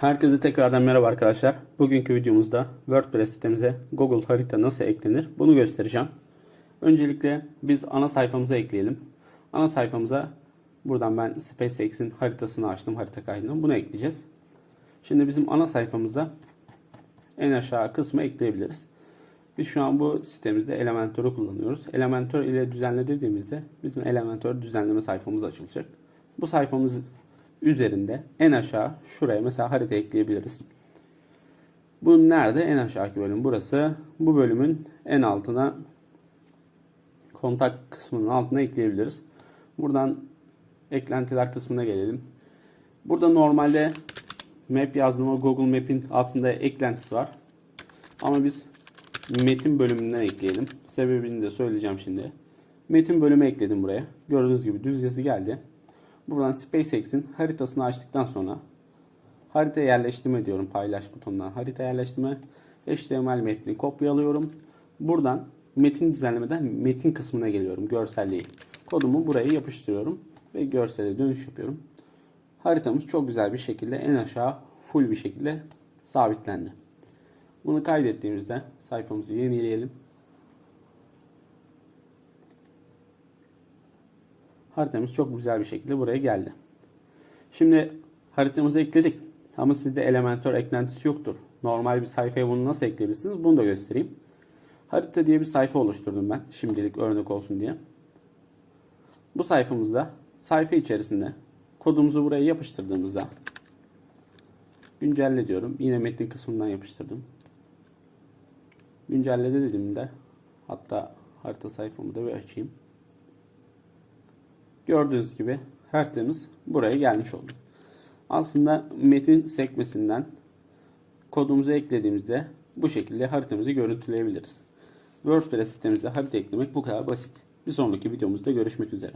Herkese tekrardan merhaba arkadaşlar. Bugünkü videomuzda WordPress sitemize Google harita nasıl eklenir bunu göstereceğim. Öncelikle biz ana sayfamıza ekleyelim. Ana sayfamıza buradan ben SpaceX'in haritasını açtım harita kaydını. Bunu ekleyeceğiz. Şimdi bizim ana sayfamızda en aşağı kısmı ekleyebiliriz. Biz şu an bu sitemizde Elementor'u kullanıyoruz. Elementor ile düzenle dediğimizde bizim Elementor düzenleme sayfamız açılacak. Bu sayfamız üzerinde en aşağı şuraya mesela harita ekleyebiliriz. Bu nerede? En aşağıki bölüm burası. Bu bölümün en altına kontak kısmının altına ekleyebiliriz. Buradan eklentiler kısmına gelelim. Burada normalde map yazdığımda Google Map'in aslında eklentisi var. Ama biz metin bölümünden ekleyelim. Sebebini de söyleyeceğim şimdi. Metin bölümü ekledim buraya. Gördüğünüz gibi düz yazı geldi. Buradan SpaceX'in haritasını açtıktan sonra harita yerleştirme diyorum paylaş butonundan. Harita yerleştirme HTML metni kopyalıyorum. Buradan metin düzenlemeden metin kısmına geliyorum. Görselliği. Kodumu buraya yapıştırıyorum ve görsele dönüş yapıyorum. Haritamız çok güzel bir şekilde en aşağı full bir şekilde sabitlendi. Bunu kaydettiğimizde sayfamızı yenileyelim. Haritamız çok güzel bir şekilde buraya geldi. Şimdi haritamızı ekledik. Ama sizde Elementor eklentisi yoktur. Normal bir sayfaya bunu nasıl ekleyebilirsiniz? Bunu da göstereyim. Harita diye bir sayfa oluşturdum ben. Şimdilik örnek olsun diye. Bu sayfamızda sayfa içerisinde kodumuzu buraya yapıştırdığımızda güncelle diyorum. Yine metin kısmından yapıştırdım. Güncelle de dediğimde hatta harita sayfamı da bir açayım. Gördüğünüz gibi haritamız buraya gelmiş oldu. Aslında metin sekmesinden kodumuzu eklediğimizde bu şekilde haritamızı görüntüleyebiliriz. WordPress sitemizde harita eklemek bu kadar basit. Bir sonraki videomuzda görüşmek üzere.